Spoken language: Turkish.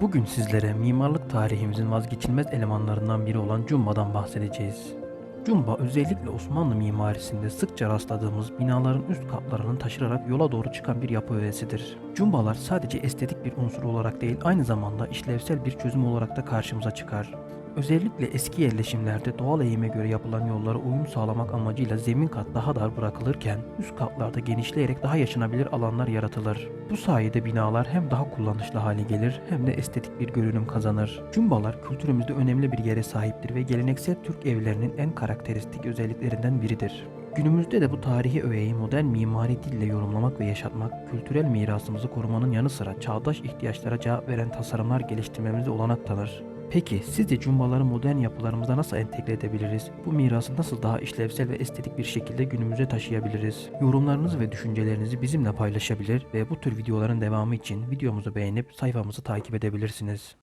Bugün sizlere mimarlık tarihimizin vazgeçilmez elemanlarından biri olan Cumba'dan bahsedeceğiz. Cumba özellikle Osmanlı mimarisinde sıkça rastladığımız binaların üst katlarının taşırarak yola doğru çıkan bir yapı öğesidir. Cumbalar sadece estetik bir unsur olarak değil aynı zamanda işlevsel bir çözüm olarak da karşımıza çıkar. Özellikle eski yerleşimlerde doğal eğime göre yapılan yollara uyum sağlamak amacıyla zemin kat daha dar bırakılırken üst katlarda genişleyerek daha yaşanabilir alanlar yaratılır. Bu sayede binalar hem daha kullanışlı hale gelir hem de estetik bir görünüm kazanır. Cumbalar kültürümüzde önemli bir yere sahiptir ve geleneksel Türk evlerinin en karakteristik özelliklerinden biridir. Günümüzde de bu tarihi öğeyi modern mimari dille yorumlamak ve yaşatmak, kültürel mirasımızı korumanın yanı sıra çağdaş ihtiyaçlara cevap veren tasarımlar geliştirmemize olanak tanır. Peki sizce cumbaları modern yapılarımıza nasıl entegre edebiliriz? Bu mirası nasıl daha işlevsel ve estetik bir şekilde günümüze taşıyabiliriz? Yorumlarınızı ve düşüncelerinizi bizimle paylaşabilir ve bu tür videoların devamı için videomuzu beğenip sayfamızı takip edebilirsiniz.